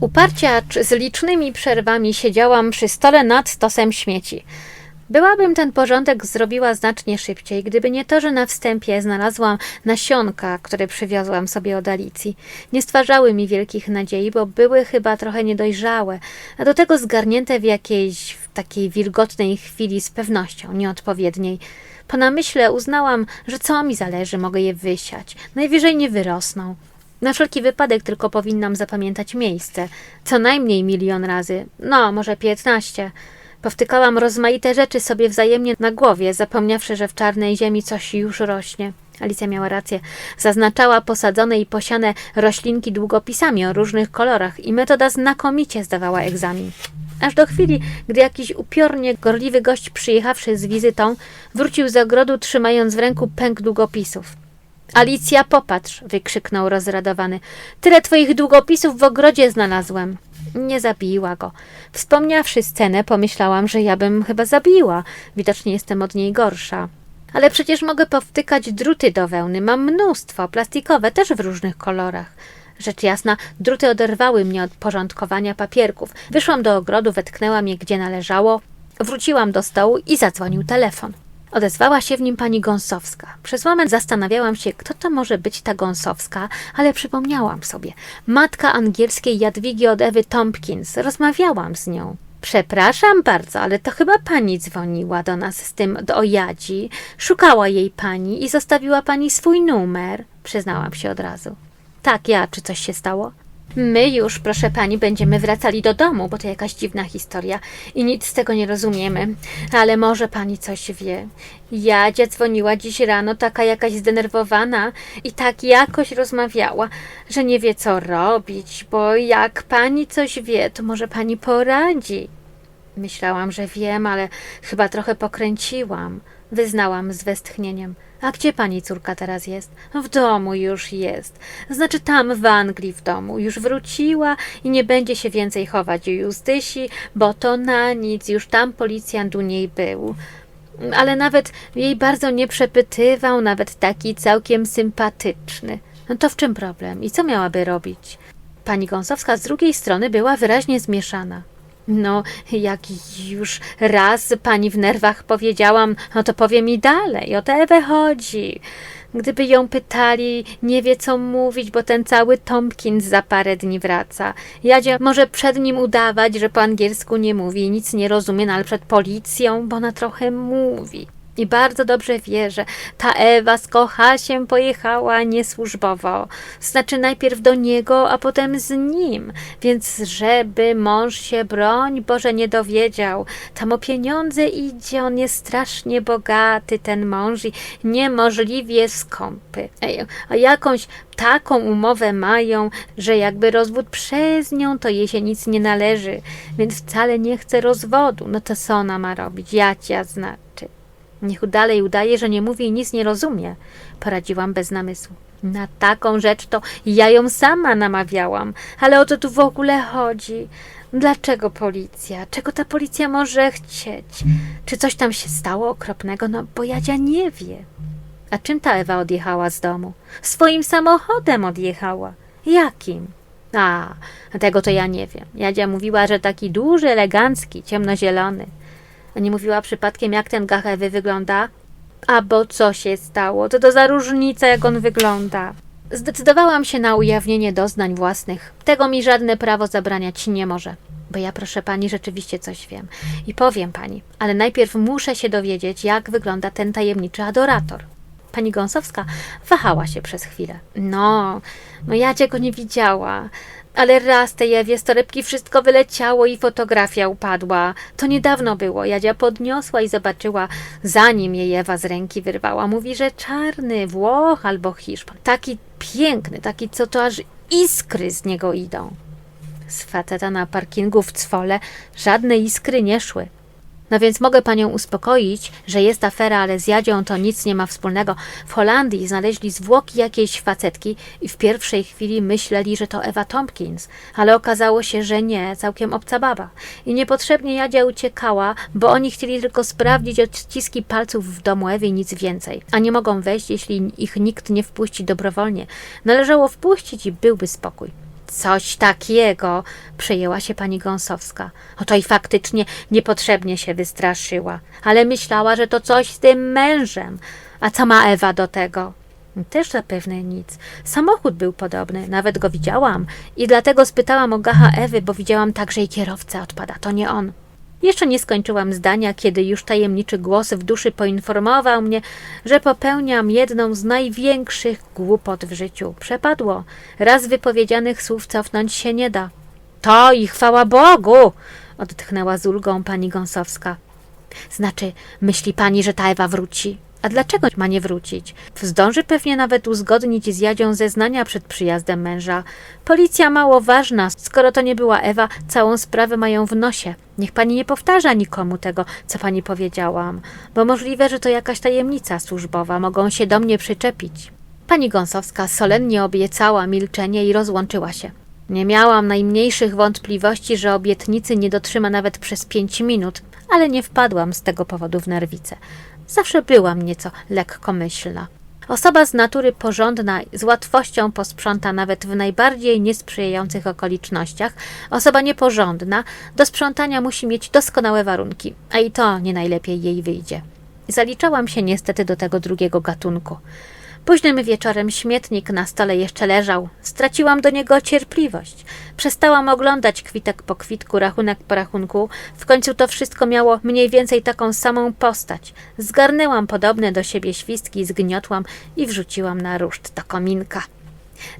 Uparciacz z licznymi przerwami siedziałam przy stole nad stosem śmieci. Byłabym ten porządek zrobiła znacznie szybciej, gdyby nie to, że na wstępie znalazłam nasionka, które przywiozłam sobie od Alicji. Nie stwarzały mi wielkich nadziei, bo były chyba trochę niedojrzałe, a do tego zgarnięte w jakiejś w takiej wilgotnej chwili z pewnością nieodpowiedniej. Po namyśle uznałam, że co mi zależy, mogę je wysiać. Najwyżej nie wyrosną. Na wszelki wypadek tylko powinnam zapamiętać miejsce. Co najmniej milion razy, no może piętnaście. Powtykałam rozmaite rzeczy sobie wzajemnie na głowie, zapomniawszy, że w czarnej ziemi coś już rośnie. Alicja miała rację. Zaznaczała posadzone i posiane roślinki długopisami o różnych kolorach i metoda znakomicie zdawała egzamin. Aż do chwili, gdy jakiś upiornie gorliwy gość przyjechawszy z wizytą, wrócił z ogrodu trzymając w ręku pęk długopisów. Alicja, popatrz! wykrzyknął rozradowany. Tyle twoich długopisów w ogrodzie znalazłem. Nie zabiła go. Wspomniawszy scenę, pomyślałam, że ja bym chyba zabiła. Widocznie jestem od niej gorsza. Ale przecież mogę powtykać druty do wełny. Mam mnóstwo, plastikowe, też w różnych kolorach. Rzecz jasna, druty oderwały mnie od porządkowania papierków. Wyszłam do ogrodu, wetknęłam je gdzie należało, wróciłam do stołu i zadzwonił telefon. Odezwała się w nim pani Gąsowska. Przez moment zastanawiałam się, kto to może być ta Gąsowska, ale przypomniałam sobie. Matka angielskiej Jadwigi od Ewy Tompkins. Rozmawiałam z nią. Przepraszam bardzo, ale to chyba pani dzwoniła do nas z tym do Jadzi. Szukała jej pani i zostawiła pani swój numer. Przyznałam się od razu. Tak, ja, czy coś się stało? My już, proszę pani, będziemy wracali do domu, bo to jakaś dziwna historia i nic z tego nie rozumiemy. Ale może pani coś wie. Jadzia dzwoniła dziś rano, taka jakaś zdenerwowana i tak jakoś rozmawiała, że nie wie co robić, bo jak pani coś wie, to może pani poradzi. Myślałam, że wiem, ale chyba trochę pokręciłam. Wyznałam z westchnieniem. A gdzie pani córka teraz jest? W domu już jest. Znaczy tam w Anglii w domu. Już wróciła i nie będzie się więcej chować u Justysi, bo to na nic. Już tam policjant u niej był. Ale nawet jej bardzo nie przepytywał, nawet taki całkiem sympatyczny. No to w czym problem? I co miałaby robić? Pani Gąsowska z drugiej strony była wyraźnie zmieszana. No, jak już raz pani w nerwach powiedziałam, no to powiem i dalej. O tę Ewę chodzi. Gdyby ją pytali, nie wie co mówić, bo ten cały Tompkins za parę dni wraca. Jadzia może przed nim udawać, że po angielsku nie mówi i nic nie rozumie, no ale przed policją, bo ona trochę mówi. I bardzo dobrze wie, że ta Ewa z Kochasiem pojechała niesłużbowo. Znaczy najpierw do niego, a potem z nim. Więc żeby mąż się, broń Boże, nie dowiedział. Tam o pieniądze idzie, on jest strasznie bogaty, ten mąż i niemożliwie skąpy. Ej, a jakąś taką umowę mają, że jakby rozwód przez nią, to jej się nic nie należy, więc wcale nie chce rozwodu. No to co ona ma robić? Jacia znaczy. Niech dalej udaje, że nie mówi i nic nie rozumie, poradziłam bez namysłu. Na taką rzecz to ja ją sama namawiałam, ale o to tu w ogóle chodzi. Dlaczego policja? Czego ta policja może chcieć? Czy coś tam się stało okropnego? No, bo Jadzia nie wie. A czym ta Ewa odjechała z domu? Swoim samochodem odjechała. Jakim? A, tego to ja nie wiem. Jadzia mówiła, że taki duży, elegancki, ciemnozielony. Nie mówiła przypadkiem, jak ten gach Ewy wygląda? A bo co się stało? To to za różnica, jak on wygląda. Zdecydowałam się na ujawnienie doznań własnych. Tego mi żadne prawo zabraniać nie może. Bo ja, proszę pani, rzeczywiście coś wiem. I powiem pani, ale najpierw muszę się dowiedzieć, jak wygląda ten tajemniczy adorator. Pani Gąsowska wahała się przez chwilę. No, no ja cię go nie widziała. Ale raz tej Ewie z torebki wszystko wyleciało i fotografia upadła. To niedawno było. Jadzia podniosła i zobaczyła, zanim jej Ewa z ręki wyrwała. Mówi, że czarny Włoch albo Hiszpan. Taki piękny, taki co to aż iskry z niego idą. Z faceta na parkingu w Cwole żadne iskry nie szły. No więc mogę panią uspokoić, że jest afera, ale z Jadzią to nic nie ma wspólnego. W Holandii znaleźli zwłoki jakiejś facetki i w pierwszej chwili myśleli, że to Ewa Tompkins, ale okazało się, że nie, całkiem obca baba. I niepotrzebnie Jadzia uciekała, bo oni chcieli tylko sprawdzić odciski palców w domu Ewy i nic więcej. A nie mogą wejść, jeśli ich nikt nie wpuści dobrowolnie. Należało wpuścić i byłby spokój. Coś takiego, przejęła się pani Gąsowska. Oto i faktycznie niepotrzebnie się wystraszyła, ale myślała, że to coś z tym mężem. A co ma Ewa do tego? Też zapewne nic. Samochód był podobny, nawet go widziałam i dlatego spytałam o gacha Ewy, bo widziałam także i kierowcę odpada, to nie on. Jeszcze nie skończyłam zdania, kiedy już tajemniczy głos w duszy poinformował mnie, że popełniam jedną z największych głupot w życiu. Przepadło. Raz wypowiedzianych słów cofnąć się nie da. To i chwała Bogu! odetchnęła z ulgą pani Gąsowska. Znaczy, myśli pani, że ta Ewa wróci? A dlaczego ma nie wrócić? Zdąży pewnie nawet uzgodnić z Jadzią zeznania przed przyjazdem męża. Policja mało ważna, skoro to nie była Ewa, całą sprawę mają w nosie. Niech pani nie powtarza nikomu tego, co pani powiedziałam, bo możliwe, że to jakaś tajemnica służbowa, mogą się do mnie przyczepić. Pani Gąsowska solennie obiecała milczenie i rozłączyła się. Nie miałam najmniejszych wątpliwości, że obietnicy nie dotrzyma nawet przez pięć minut, ale nie wpadłam z tego powodu w nerwice. Zawsze byłam nieco lekkomyślna. Osoba z natury porządna z łatwością posprząta nawet w najbardziej niesprzyjających okolicznościach. Osoba nieporządna do sprzątania musi mieć doskonałe warunki, a i to nie najlepiej jej wyjdzie. Zaliczałam się niestety do tego drugiego gatunku. Późnym wieczorem śmietnik na stole jeszcze leżał. Straciłam do niego cierpliwość. Przestałam oglądać kwitek po kwitku, rachunek po rachunku. W końcu to wszystko miało mniej więcej taką samą postać. Zgarnęłam podobne do siebie świstki, zgniotłam i wrzuciłam na ruszt do kominka.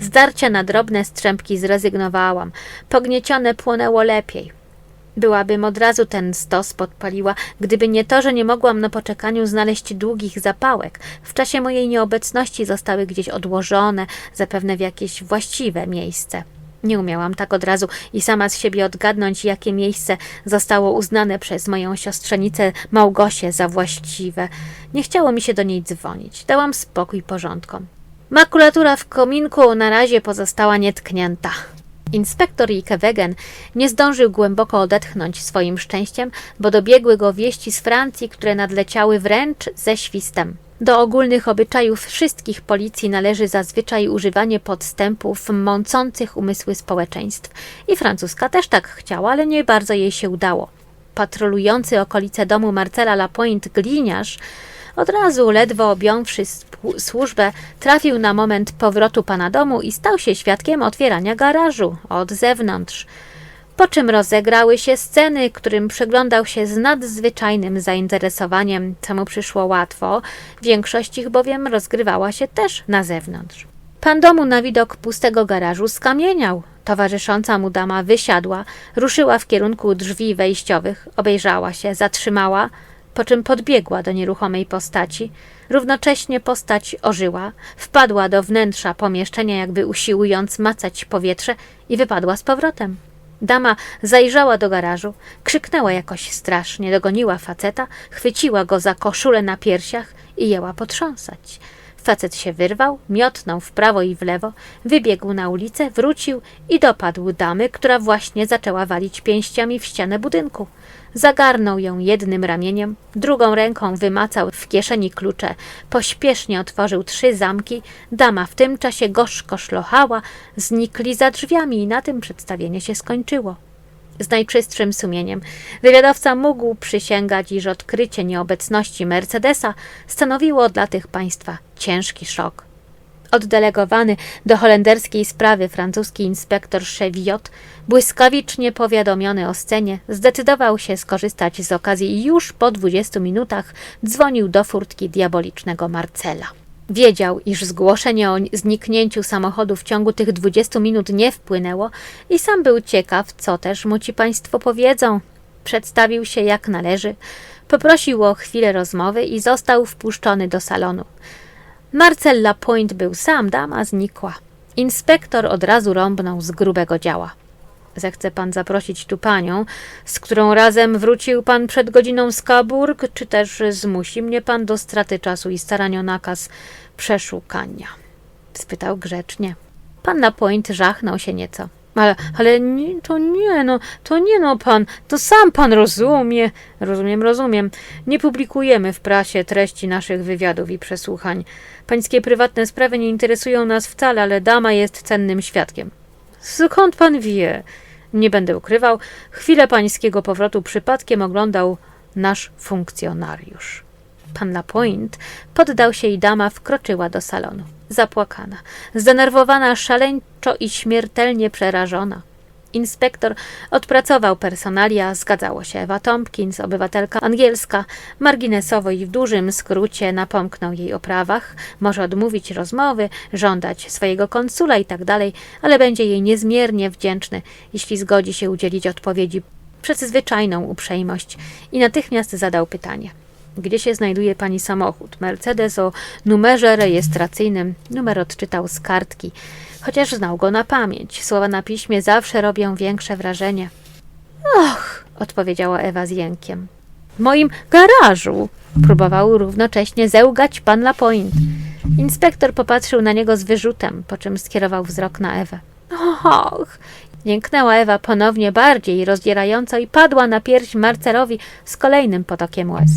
Zdarcia na drobne strzępki zrezygnowałam. Pogniecione płonęło lepiej. Byłabym od razu ten stos podpaliła, gdyby nie to, że nie mogłam na poczekaniu znaleźć długich zapałek. W czasie mojej nieobecności zostały gdzieś odłożone, zapewne w jakieś właściwe miejsce. Nie umiałam tak od razu i sama z siebie odgadnąć, jakie miejsce zostało uznane przez moją siostrzenicę Małgosię za właściwe. Nie chciało mi się do niej dzwonić. Dałam spokój porządkom. Makulatura w kominku na razie pozostała nietknięta. Inspektor Ikewegen nie zdążył głęboko odetchnąć swoim szczęściem, bo dobiegły go wieści z Francji, które nadleciały wręcz ze świstem. Do ogólnych obyczajów wszystkich policji należy zazwyczaj używanie podstępów mącących umysły społeczeństw. I francuska też tak chciała, ale nie bardzo jej się udało. Patrolujący okolice domu Marcela Lapointe gliniarz od razu, ledwo objąwszy służbę, trafił na moment powrotu pana domu i stał się świadkiem otwierania garażu od zewnątrz. Po czym rozegrały się sceny, którym przyglądał się z nadzwyczajnym zainteresowaniem, co mu przyszło łatwo, większość ich bowiem rozgrywała się też na zewnątrz. Pan domu na widok pustego garażu skamieniał. Towarzysząca mu dama wysiadła, ruszyła w kierunku drzwi wejściowych, obejrzała się, zatrzymała, po czym podbiegła do nieruchomej postaci. Równocześnie postać ożyła, wpadła do wnętrza pomieszczenia, jakby usiłując macać powietrze i wypadła z powrotem. Dama zajrzała do garażu, krzyknęła jakoś strasznie, dogoniła faceta, chwyciła go za koszulę na piersiach i jęła potrząsać. Facet się wyrwał, miotnął w prawo i w lewo, wybiegł na ulicę, wrócił i dopadł damy, która właśnie zaczęła walić pięściami w ścianę budynku. Zagarnął ją jednym ramieniem, drugą ręką wymacał w kieszeni klucze, pośpiesznie otworzył trzy zamki, dama w tym czasie gorzko szlochała, znikli za drzwiami i na tym przedstawienie się skończyło. Z najczystszym sumieniem wywiadowca mógł przysięgać, iż odkrycie nieobecności Mercedesa stanowiło dla tych państwa ciężki szok. Oddelegowany do holenderskiej sprawy francuski inspektor Cheviot, błyskawicznie powiadomiony o scenie, zdecydował się skorzystać z okazji i już po dwudziestu minutach dzwonił do furtki diabolicznego Marcela. Wiedział, iż zgłoszenie o zniknięciu samochodu w ciągu tych dwudziestu minut nie wpłynęło i sam był ciekaw, co też mu ci państwo powiedzą. Przedstawił się jak należy, poprosił o chwilę rozmowy i został wpuszczony do salonu. Marcel Lapointe był sam, dama znikła. Inspektor od razu rąbnął z grubego działa. Zechce pan zaprosić tu panią, z którą razem wrócił pan przed godziną z Kaburg, czy też zmusi mnie pan do straty czasu i starań o nakaz przeszukania? spytał grzecznie. Pan Lapointe żachnął się nieco. Ale, ale nie, to nie, no, to nie no pan, to sam pan rozumie. Rozumiem, rozumiem. Nie publikujemy w prasie treści naszych wywiadów i przesłuchań. Pańskie prywatne sprawy nie interesują nas wcale, ale dama jest cennym świadkiem. Skąd pan wie? Nie będę ukrywał, chwilę pańskiego powrotu przypadkiem oglądał nasz funkcjonariusz. Pan Lapointe poddał się i dama wkroczyła do salonu. Zapłakana, zdenerwowana, szaleńczo i śmiertelnie przerażona. Inspektor odpracował personalia, zgadzało się Ewa Tompkins, obywatelka angielska, marginesowo i w dużym skrócie napomknął jej o prawach, może odmówić rozmowy, żądać swojego konsula i tak ale będzie jej niezmiernie wdzięczny, jeśli zgodzi się udzielić odpowiedzi przez zwyczajną uprzejmość i natychmiast zadał pytanie. Gdzie się znajduje pani samochód? Mercedes o numerze rejestracyjnym. Numer odczytał z kartki, chociaż znał go na pamięć. Słowa na piśmie zawsze robią większe wrażenie. Och, odpowiedziała Ewa z jękiem. W moim garażu! Próbował równocześnie zełgać pan Lapointe. Inspektor popatrzył na niego z wyrzutem, po czym skierował wzrok na Ewę. Och! Jęknęła Ewa ponownie bardziej rozdzierająco i padła na pierś Marcelowi z kolejnym potokiem łez.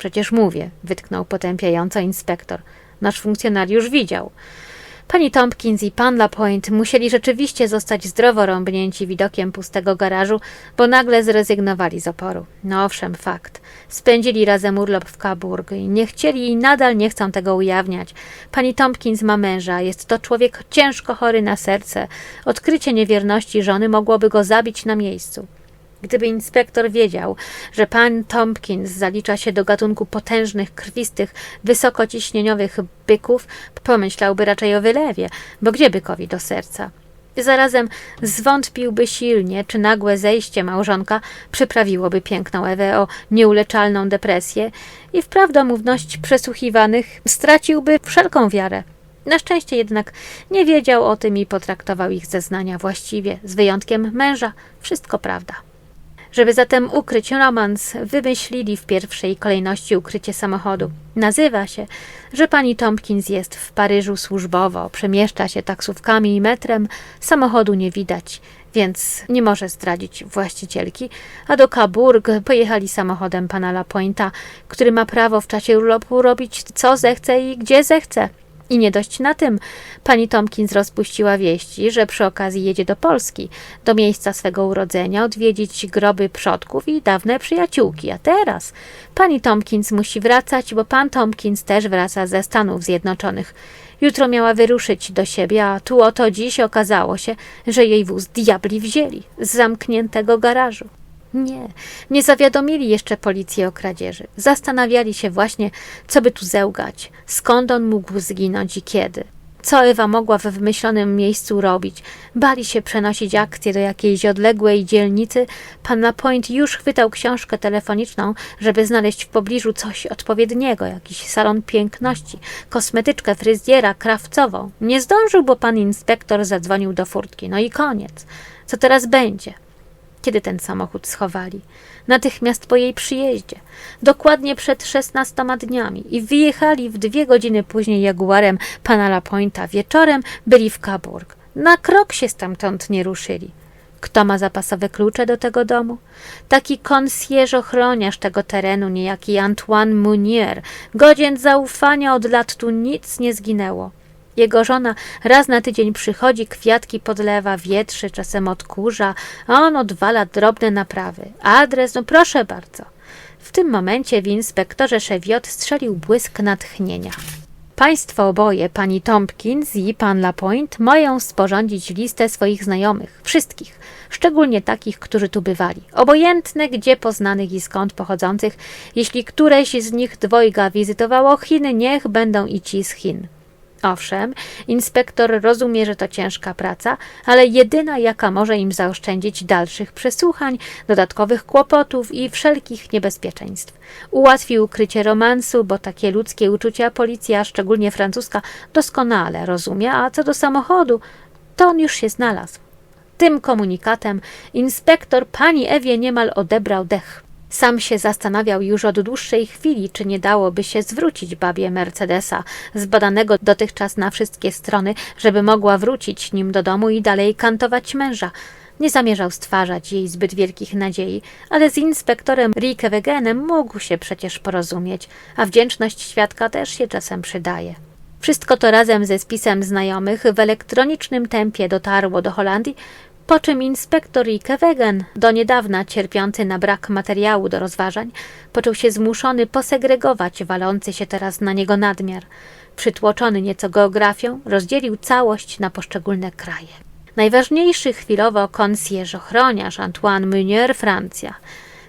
Przecież mówię, wytknął potępiająco inspektor. Nasz funkcjonariusz widział. Pani Tompkins i pan Lapointe musieli rzeczywiście zostać zdrowo rąbnięci widokiem pustego garażu, bo nagle zrezygnowali z oporu. No owszem, fakt. Spędzili razem urlop w Kaburg i nie chcieli i nadal nie chcą tego ujawniać. Pani Tompkins ma męża, jest to człowiek ciężko chory na serce. Odkrycie niewierności żony mogłoby go zabić na miejscu. Gdyby inspektor wiedział, że pan Tompkins zalicza się do gatunku potężnych, krwistych, wysokociśnieniowych byków, pomyślałby raczej o wylewie, bo gdzie bykowi do serca? Zarazem zwątpiłby silnie, czy nagłe zejście małżonka przyprawiłoby piękną Ewę o nieuleczalną depresję i w prawdomówność przesłuchiwanych straciłby wszelką wiarę. Na szczęście jednak nie wiedział o tym i potraktował ich zeznania właściwie, z wyjątkiem męża. Wszystko prawda. Żeby zatem ukryć romans, wymyślili w pierwszej kolejności ukrycie samochodu. Nazywa się, że pani Tompkins jest w Paryżu służbowo, przemieszcza się taksówkami i metrem, samochodu nie widać, więc nie może zdradzić właścicielki, a do Kaburg pojechali samochodem pana Lapointa, który ma prawo w czasie urlopu robić co zechce i gdzie zechce. I nie dość na tym, pani Tompkins rozpuściła wieści, że przy okazji jedzie do Polski, do miejsca swego urodzenia, odwiedzić groby przodków i dawne przyjaciółki. A teraz pani Tompkins musi wracać, bo pan Tompkins też wraca ze Stanów Zjednoczonych. Jutro miała wyruszyć do siebie, a tu oto dziś okazało się, że jej wóz diabli wzięli z zamkniętego garażu. Nie, nie zawiadomili jeszcze policji o kradzieży. Zastanawiali się właśnie, co by tu zełgać, skąd on mógł zginąć i kiedy. Co Ewa mogła we wymyślonym miejscu robić? Bali się przenosić akcję do jakiejś odległej dzielnicy. Pan Lapointe już chwytał książkę telefoniczną, żeby znaleźć w pobliżu coś odpowiedniego, jakiś salon piękności, kosmetyczkę, fryzjera, krawcową. Nie zdążył, bo pan inspektor zadzwonił do furtki. No i koniec. Co teraz będzie? Kiedy ten samochód schowali? Natychmiast po jej przyjeździe, dokładnie przed szesnastoma dniami i wyjechali w dwie godziny później jaguarem pana Lapointa. Wieczorem byli w Kaburg. Na krok się stamtąd nie ruszyli. Kto ma zapasowe klucze do tego domu? Taki konsjerz ochroniarz tego terenu, niejaki Antoine Munier. Godzien zaufania, od lat tu nic nie zginęło. Jego żona raz na tydzień przychodzi, kwiatki podlewa, wietrzy, czasem odkurza, a on odwala drobne naprawy. Adres, no proszę bardzo. W tym momencie w inspektorze Cheviot strzelił błysk natchnienia. Państwo oboje, pani Tompkins i pan Lapointe, mają sporządzić listę swoich znajomych, wszystkich, szczególnie takich, którzy tu bywali. Obojętne, gdzie poznanych i skąd pochodzących, jeśli któreś z nich dwojga wizytowało Chiny, niech będą i ci z Chin. Owszem, inspektor rozumie, że to ciężka praca, ale jedyna, jaka może im zaoszczędzić dalszych przesłuchań, dodatkowych kłopotów i wszelkich niebezpieczeństw. Ułatwi ukrycie romansu, bo takie ludzkie uczucia policja, szczególnie francuska, doskonale rozumie, a co do samochodu, to on już się znalazł. Tym komunikatem inspektor pani Ewie niemal odebrał dech. Sam się zastanawiał już od dłuższej chwili, czy nie dałoby się zwrócić babie Mercedesa, zbadanego dotychczas na wszystkie strony, żeby mogła wrócić nim do domu i dalej kantować męża. Nie zamierzał stwarzać jej zbyt wielkich nadziei, ale z inspektorem Rikewegenem mógł się przecież porozumieć, a wdzięczność świadka też się czasem przydaje. Wszystko to razem ze spisem znajomych w elektronicznym tempie dotarło do Holandii, po czym inspektor Ike Wegen, do niedawna cierpiący na brak materiału do rozważań, poczuł się zmuszony posegregować walący się teraz na niego nadmiar. Przytłoczony nieco geografią, rozdzielił całość na poszczególne kraje. Najważniejszy chwilowo konsjerz ochroniarz Antoine Meunier, Francja.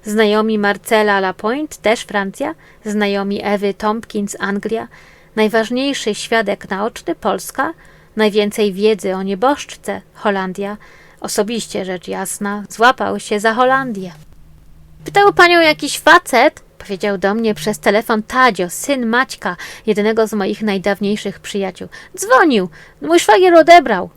Znajomi Marcela Lapointe, też Francja. Znajomi Ewy Tompkins, Anglia. Najważniejszy świadek naoczny, Polska. Najwięcej wiedzy o nieboszczce, Holandia. Osobiście rzecz jasna, złapał się za Holandię. Pytał panią jakiś facet, powiedział do mnie przez telefon Tadzio, syn Maćka, jedynego z moich najdawniejszych przyjaciół. Dzwonił, mój szwagier odebrał.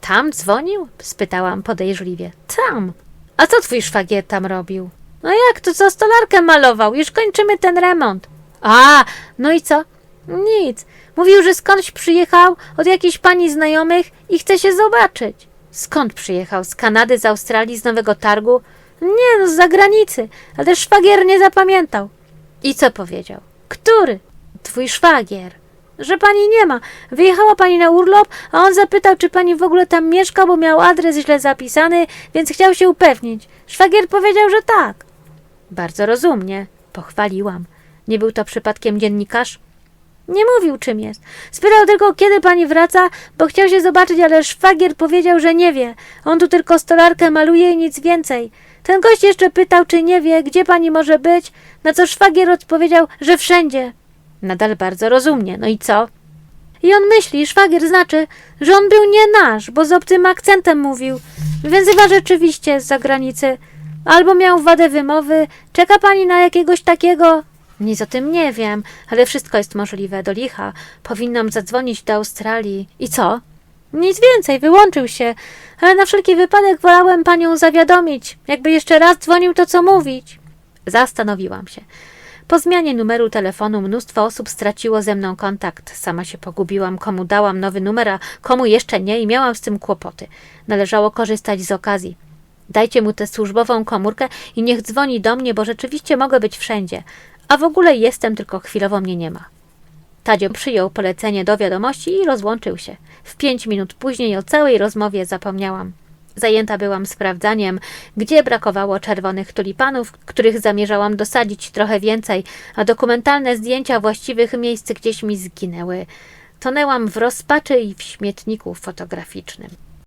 Tam dzwonił? spytałam podejrzliwie. Tam. A co twój szwagier tam robił? No jak to co stolarkę malował? Już kończymy ten remont. A, no i co? Nic. Mówił, że skądś przyjechał od jakiejś pani znajomych i chce się zobaczyć. Skąd przyjechał? Z Kanady, z Australii, z Nowego Targu? Nie, no z zagranicy, ale szwagier nie zapamiętał. I co powiedział? Który? Twój szwagier. Że pani nie ma. Wyjechała pani na urlop, a on zapytał, czy pani w ogóle tam mieszka, bo miał adres źle zapisany, więc chciał się upewnić. Szwagier powiedział, że tak. Bardzo rozumnie, pochwaliłam. Nie był to przypadkiem dziennikarz? Nie mówił, czym jest. Spytał tylko, kiedy pani wraca, bo chciał się zobaczyć, ale szwagier powiedział, że nie wie. On tu tylko stolarkę maluje i nic więcej. Ten gość jeszcze pytał, czy nie wie, gdzie pani może być, na co szwagier odpowiedział, że wszędzie. Nadal bardzo rozumnie. No i co? I on myśli, szwagier znaczy, że on był nie nasz, bo z obcym akcentem mówił. Więc chyba rzeczywiście z zagranicy. Albo miał wadę wymowy. Czeka pani na jakiegoś takiego? Nic o tym nie wiem, ale wszystko jest możliwe do licha. Powinnam zadzwonić do Australii. I co? Nic więcej, wyłączył się. Ale na wszelki wypadek wolałem panią zawiadomić. Jakby jeszcze raz dzwonił, to co mówić? Zastanowiłam się. Po zmianie numeru telefonu mnóstwo osób straciło ze mną kontakt. Sama się pogubiłam, komu dałam nowy numer, a komu jeszcze nie i miałam z tym kłopoty. Należało korzystać z okazji. Dajcie mu tę służbową komórkę i niech dzwoni do mnie, bo rzeczywiście mogę być wszędzie. A w ogóle jestem, tylko chwilowo mnie nie ma. Tadzio przyjął polecenie do wiadomości i rozłączył się. W pięć minut później o całej rozmowie zapomniałam. Zajęta byłam sprawdzaniem, gdzie brakowało czerwonych tulipanów, których zamierzałam dosadzić trochę więcej, a dokumentalne zdjęcia właściwych miejsc gdzieś mi zginęły. Tonęłam w rozpaczy i w śmietniku fotograficznym.